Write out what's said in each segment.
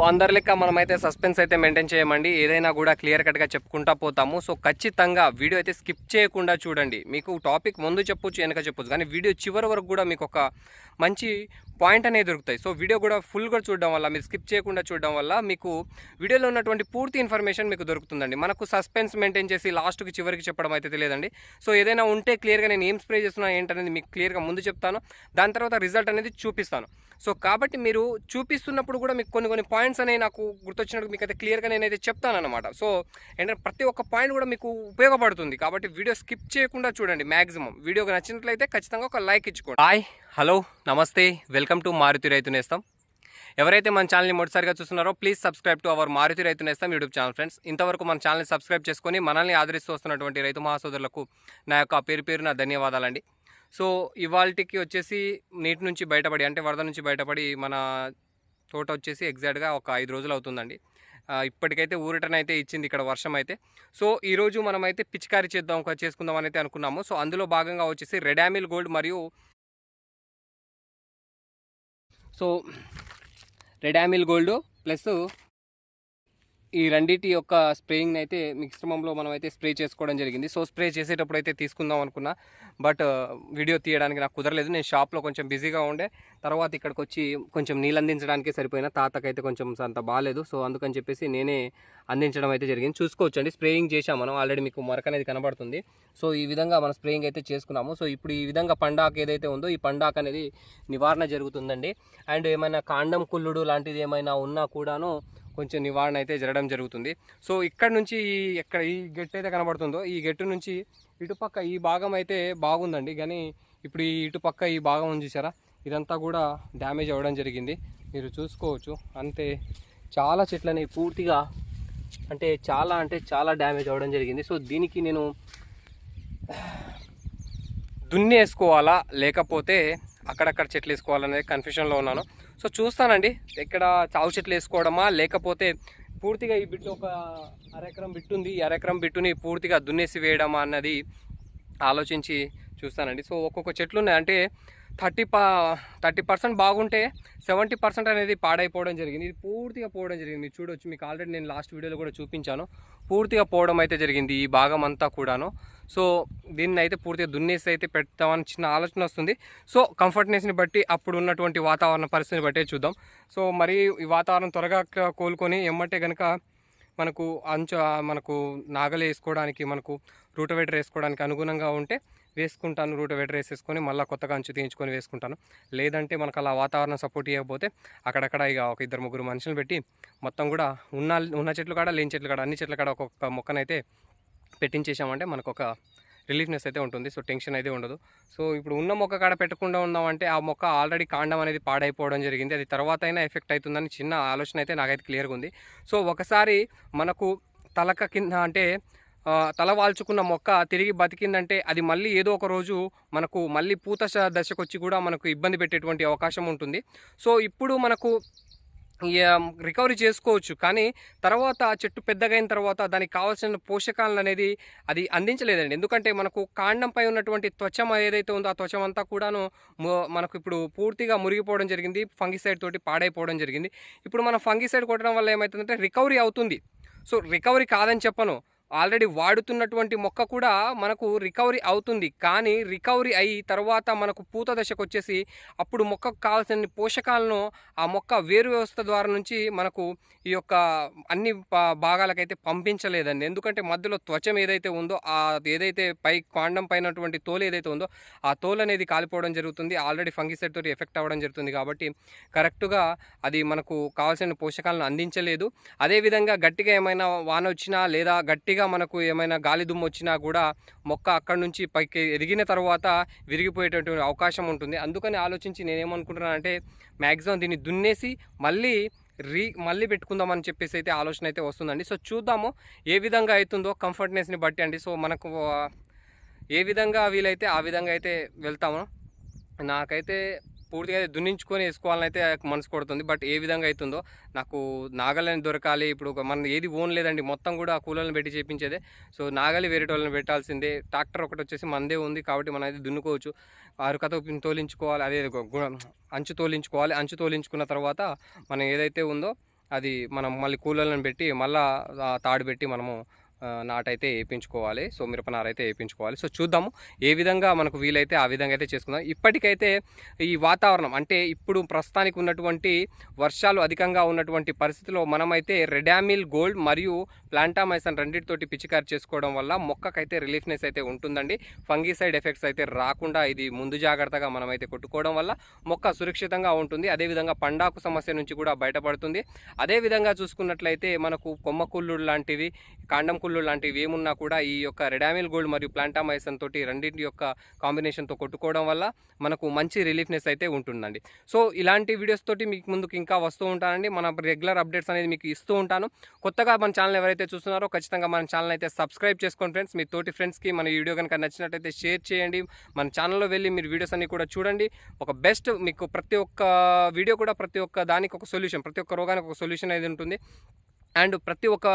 So అందరి లెక్క మనమైతే సస్పెన్స్ అయితే మెయింటైన్ చేయమండి. ఏదైనా కూడా క్లియర్ కట్గా చెప్పుకుంటా పోతాము. సో ఖచ్చితంగా వీడియో అయితే స్కిప్ చేయకుండా చూడండి. మీకు టాపిక్ ముందు చెప్పొచ్చు వెనక చెప్పొచ్చు. కానీ వీడియో చివరి వరకు కూడా మీకు ఒక మంచి పాయింట్ అనేది దొరుకుతాయి. సో వీడియో కూడా ఫుల్గా చూడడం వల్ల మీరు స్కిప్ చేయకుండా చూడడం వల్ల మీకు వీడియోలో ఉన్నటువంటి పూర్తి ఇన్ఫర్మేషన్ మీకు దొరుకుతుందండి. మనకు సస్పెన్స్ మెయింటైన్ చేసి లాస్ట్కి చివరికి చెప్పడం అయితే తెలియదండి. సో ఏదైనా ఉంటే క్లియర్గా నేను ఏం స్ప్రే చేస్తున్నా ఏంటనేది మీకు క్లియర్గా ముందు చెప్తాను. దాని తర్వాత రిజల్ట్ అనేది చూపిస్తాను. సో కాబట్టి మీరు చూపిస్తున్నప్పుడు కూడా మీకు కొన్ని కొన్ని పాయింట్స్ అనేవి నాకు గుర్తొచ్చినట్టు మీకు అయితే క్లియర్గా నేనైతే చెప్తానమాట సో ఏంటంటే ప్రతి ఒక్క పాయింట్ కూడా మీకు ఉపయోగపడుతుంది. కాబట్టి వీడియో స్కిప్ చేయకుండా చూడండి మ్యాక్సిమం వీడియోకి నచ్చినట్లయితే ఖచ్చితంగా ఒక లైక్ ఇచ్చుకోండి. హాయ్ హలో నమస్తే వెల్కమ్ టు మారుతి రైతు నేస్తాం. ఎవరైతే మన ఛానల్ని మొదటిసారిగా చూస్తున్నారో please subscribe to our Maruthi Raithu Nestham YouTube channel friends ఇంతవరకు మన ఛానల్ని సబ్స్క్రైబ్ చేసుకొని మనల్ని ఆదరిస్తూ వస్తున్నటువంటి రైతు మహాసోదరులకు నా యొక్క పేరు పేరు నా ధన్యవాదాలండి. సో ఇవాళకి వచ్చేసి నీటి నుంచి బయటపడి అంటే వరద నుంచి బయటపడి మన తోట వచ్చేసి ఎగ్జాక్ట్గా ఒక ఐదు రోజులు అవుతుందండి. ఇప్పటికైతే ఊరటన అయితే ఇచ్చింది ఇక్కడ వర్షం అయితే సో ఈరోజు మనమైతే పిచికారీ చేద్దాం చేసుకుందాం అయితే అనుకున్నాము. సో అందులో భాగంగా వచ్చేసి రెడామిల్ గోల్డ్ మరియు సో రెడామిల్ గోల్డ్ ప్లస్ ఈ రెండింటి యొక్క స్ప్రేయింగ్ అయితే మిశ్రమంలో మనం అయితే స్ప్రే చేసుకోవడం జరిగింది. సో స్ప్రే చేసేటప్పుడు అయితే తీసుకుందాం అనుకున్నా. బట్ వీడియో తీయడానికి నాకు కుదరలేదు. నేను షాప్లో కొంచెం బిజీగా ఉండే. తర్వాత ఇక్కడికి వచ్చి కొంచెం నీళ్ళు అందించడానికి సరిపోయిన. తాతకైతే కొంచెం అంత బాగాలేదు సో అందుకని చెప్పేసి నేనే అందించడం అయితే జరిగింది. చూసుకోవచ్చండి. స్ప్రేయింగ్ చేసాం మనం. ఆల్రెడీ మీకు మరక అనేది కనబడుతుంది. సో ఈ విధంగా మనం స్ప్రేయింగ్ అయితే చేసుకున్నాము. సో ఇప్పుడు ఈ విధంగా పండాక్ ఏదైతే ఉందో ఈ పండాక్ అనేది నివారణ జరుగుతుందండి. అండ్ ఏమైనా కాండం కుళ్ళుడు లాంటిది ఏమైనా ఉన్నా కూడాను కొంచెం నివారణ అయితే జరగడం జరుగుతుంది. సో ఇక్కడ నుంచి ఈ ఎక్కడ ఈ గెట్ అయితే కనబడుతుందో ఈ గెట్టు నుంచి ఇటుపక్క ఈ భాగం అయితే బాగుందండి. కానీ ఇప్పుడు ఈ ఇటుపక్క ఈ భాగం ఉంది చూసారా? ఇదంతా కూడా డ్యామేజ్ అవ్వడం జరిగింది. మీరు చూసుకోవచ్చు. అంతే చాలా చెట్లని పూర్తిగా అంటే చాలా అంటే చాలా డ్యామేజ్ అవ్వడం జరిగింది. సో దీనికి నేను దున్నేసుకోవాలా? లేకపోతే అక్కడక్కడ చెట్లు వేసుకోవాలనేది కన్ఫ్యూషన్లో ఉన్నాను. సో చూస్తానండి ఎక్కడ చావు చెట్లు వేసుకోవడమా? లేకపోతే పూర్తిగా ఈ బిట్టు ఒక అరెకరం బిట్టు ఉంది ఈ అరెకరం బిట్టుని పూర్తిగా దున్నేసి వేయడమా అన్నది ఆలోచించి చూస్తానండి. సో ఒక్కొక్క చెట్లు ఉన్నాయి. అంటే థర్టీ పా థర్టీ పర్సెంట్ బాగుంటే సెవెంటీ పర్సెంట్ అనేది పాడైపోవడం జరిగింది. ఇది పూర్తిగా పోవడం జరిగింది. మీరు చూడొచ్చు మీకు ఆల్రెడీ నేను లాస్ట్ వీడియోలో కూడా చూపించాను. పూర్తిగా పోవడం అయితే జరిగింది ఈ భాగం అంతా కూడాను. సో దీన్ని అయితే పూర్తిగా దున్నేసి అయితే పెడతామని చిన్న ఆలోచన వస్తుంది. సో కంఫర్ట్నెస్ని బట్టి అప్పుడు ఉన్నటువంటి వాతావరణ పరిస్థితిని బట్టే చూద్దాం. సో మరి ఈ వాతావరణం త్వరగా కోలుకొని ఎమ్మటే కనుక మనకు అంచు మనకు నాగలు వేసుకోవడానికి మనకు రూటవేటర్ వేసుకోవడానికి అనుగుణంగా ఉంటే వేసుకుంటాను రూటవేటర్ వేసేసుకొని మళ్ళీ కొత్తగా అంచు తీయించుకొని వేసుకుంటాను. లేదంటే మనకు అలా వాతావరణం సపోర్ట్ ఇవ్వకపోతే అక్కడక్కడ ఇక ఒక ఇద్దరు ముగ్గురు మనుషులు పెట్టి మొత్తం కూడా ఉన్న ఉన్న చెట్లు కాడ లేని చెట్లు కాడ అన్ని చెట్ల కాడ ఒక్కొక్క మొక్కనైతే పెట్టించేసామంటే మనకు ఒక రిలీఫ్నెస్ అయితే ఉంటుంది. సో టెన్షన్ అయితే ఉండదు. సో ఇప్పుడు ఉన్న మొక్క కాడ పెట్టకుండా ఉన్నామంటే ఆ మొక్క ఆల్రెడీ కాండం అనేది పాడైపోవడం జరిగింది. అది తర్వాత అయినా ఎఫెక్ట్ అవుతుందని చిన్న ఆలోచన అయితే నాకైతే క్లియర్గా ఉంది. సో ఒకసారి మనకు తలక కింద అంటే తలవాల్చుకున్న తల వాల్చుకున్న మొక్క తిరిగి బతికిందంటే అది మళ్ళీ ఏదో ఒక రోజు మనకు మళ్ళీ పూత దశకొచ్చి దశకు వచ్చి కూడా మనకు ఇబ్బంది పెట్టేటువంటి అవకాశం ఉంటుంది. సో ఇప్పుడు మనకు రికవరీ చేసుకోవచ్చు. కానీ తర్వాత ఆ చెట్టు పెద్దగైన తర్వాత దానికి కావాల్సిన పోషకాలను అనేది అది అందించలేదండి. ఎందుకంటే మనకు కాండంపై ఉన్నటువంటి త్వచం ఏదైతే ఉందో ఆ త్వచం అంతా కూడాను మనకు ఇప్పుడు పూర్తిగా మురిగిపోవడం జరిగింది. ఫంగిసైడ్ తోటి పాడైపోవడం జరిగింది. ఇప్పుడు మనం ఫంగిసైడ్ కొట్టడం వల్ల ఏమవుతుందంటే రికవరీ అవుతుంది. సో రికవరీ కాదని చెప్పను. ఆల్రెడీ వాడుతున్నటువంటి మొక్క కూడా మనకు రికవరీ అవుతుంది. కానీ రికవరీ అయ్యి తర్వాత మనకు పూత దశకు వచ్చేసి అప్పుడు మొక్కకు కావాల్సిన పోషకాలను ఆ మొక్క వేరు వ్యవస్థ ద్వారా నుంచి మనకు ఈ యొక్క అన్ని భాగాలకైతే పంపించలేదండి. ఎందుకంటే మధ్యలో త్వచం ఏదైతే ఉందో ఆ ఏదైతే పై కాండం పైనటువంటి తోలు ఏదైతే ఉందో ఆ తోలు అనేది కాలిపోవడం జరుగుతుంది. ఆల్రెడీ ఫంగిసైడ్ తోటి ఎఫెక్ట్ అవ్వడం జరుగుతుంది కాబట్టి కరెక్ట్గా అది మనకు కావాల్సిన పోషకాలను అందించలేదు. అదేవిధంగా గట్టిగా ఏమైనా వాన వచ్చినా లేదా గట్టిగా మనకు ఏమైనా గాలి దుమ్ము వచ్చినా కూడా మొక్క అక్కడి నుంచి పైకి ఎదిగిన తర్వాత విరిగిపోయేటటువంటి అవకాశం ఉంటుంది. అందుకని ఆలోచించి నేనేమనుకుంటున్నానంటే మ్యాక్సిమం దీన్ని దున్నేసి మళ్ళీ రీ మళ్ళీ పెట్టుకుందామని చెప్పేసి అయితే ఆలోచన అయితే వస్తుందండి. సో చూద్దాము ఏ విధంగా అవుతుందో కంఫర్ట్నెస్ని బట్టి అండి. సో మనకు ఏ విధంగా వీలైతే ఆ విధంగా అయితే వెళ్తాము. నాకైతే పూర్తిగా అయితే దున్నించుకొని వేసుకోవాలని అయితే మనసు కొడుతుంది. బట్ ఏ విధంగా అవుతుందో నాకు నాగలని దొరకాలి. ఇప్పుడు ఒక మన ఏది ఓన్ లేదండి. మొత్తం కూడా కూలర్లను పెట్టి చేపించేదే. సో నాగలి వేరే వాళ్ళని పెట్టాల్సిందే. ట్రాక్టర్ ఒకటి వచ్చేసి మనదే ఉంది కాబట్టి మనం అయితే దున్నుకోవచ్చు. అరుకతో తోలించుకోవాలి. అదే అంచు తోలించుకోవాలి. అంచు తోలించుకున్న తర్వాత మనం ఏదైతే ఉందో అది మనం మళ్ళీ కూలర్లను పెట్టి మళ్ళీ తాడు పెట్టి మనము నాటైతే వేయించుకోవాలి. సో మిరపనార అయితే వేయించుకోవాలి. సో చూద్దాము ఏ విధంగా మనకు వీలైతే ఆ విధంగా అయితే చేసుకుందాం. ఇప్పటికైతే ఈ వాతావరణం అంటే ఇప్పుడు ప్రస్తుతానికి ఉన్నటువంటి వర్షాలు అధికంగా ఉన్నటువంటి పరిస్థితిలో మనమైతే రెడామిల్ గోల్డ్ మరియు ప్లాంటామైసన్ రెండింటితోటి పిచికారి చేసుకోవడం వల్ల మొక్కకైతే రిలీఫ్నెస్ అయితే ఉంటుందండి. ఫంగిసైడ్ ఎఫెక్ట్స్ అయితే రాకుండా ఇది ముందు జాగ్రత్తగా మనమైతే కొట్టుకోవడం వల్ల మొక్క సురక్షితంగా ఉంటుంది. అదేవిధంగా పండాకు సమస్య నుంచి కూడా బయటపడుతుంది. అదేవిధంగా చూసుకున్నట్లయితే మనకు కొమ్మ లాంటివి కాండం కుళ్ళు లాంటివి ఏమున్నా కూడా ఈ యొక్క రెడామిల్ గోల్డ్ మరియు ప్లాంటామైసన్ తోటి రెండింటి యొక్క కాంబినేషన్తో కొట్టుకోవడం వల్ల మనకు మంచి రిలీఫ్నెస్ అయితే ఉంటుందండి. సో ఇలాంటి వీడియోస్ తోటి మీకు ముందుకు ఇంకా వస్తూ ఉంటానండి. మన రెగ్యులర్ అప్డేట్స్ అనేది మీకు ఇస్తూ ఉంటాను. కొత్తగా మన ఛానల్ ఎవరైతే చూస్తున్నారో ఖచ్చితంగా మన ఛానల్ అయితే సబ్స్క్రైబ్ చేసుకోండి ఫ్రెండ్స్ మీ తోటి ఫ్రెండ్స్కి మన వీడియో కనుక నచ్చినట్టయితే షేర్ చేయండి. మన ఛానల్లో వెళ్ళి మీరు వీడియోస్ అన్ని కూడా చూడండి. ఒక బెస్ట్ మీకు ప్రతి ఒక్క వీడియో కూడా ప్రతి ఒక్క దానికి ఒక సొల్యూషన్ ప్రతి ఒక్క రోగానికి ఒక సొల్యూషన్ అనేది ఉంటుంది. అండ్ ప్రతి ఒక్క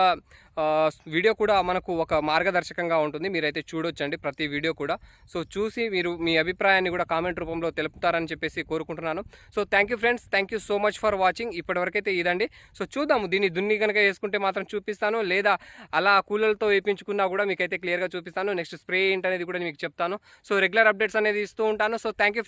వీడియో కూడా మనకు ఒక మార్గదర్శకంగా ఉంటుంది. మీరైతే చూడొచ్చండి ప్రతి వీడియో కూడా. సో చూసి మీరు మీ అభిప్రాయాన్ని కూడా కామెంట్ రూపంలో తెలుపుతారని చెప్పేసి కోరుకుంటున్నాను. So thank you friends thank you so much for watching ఇప్పటివరకైతే ఇదండి. సో చూద్దాము. దీన్ని దున్ని కనుక వేసుకుంటే మాత్రం చూపిస్తాను. లేదా అలా కూలర్తో వేయించుకున్నా కూడా మీకైతే క్లియర్గా చూపిస్తాను. నెక్స్ట్ స్ప్రే ఏంటనేది కూడా మీకు చెప్తాను. సో రెగ్యులర్ అప్డేట్స్ అనేది ఇస్తూ ఉంటాను. So thank you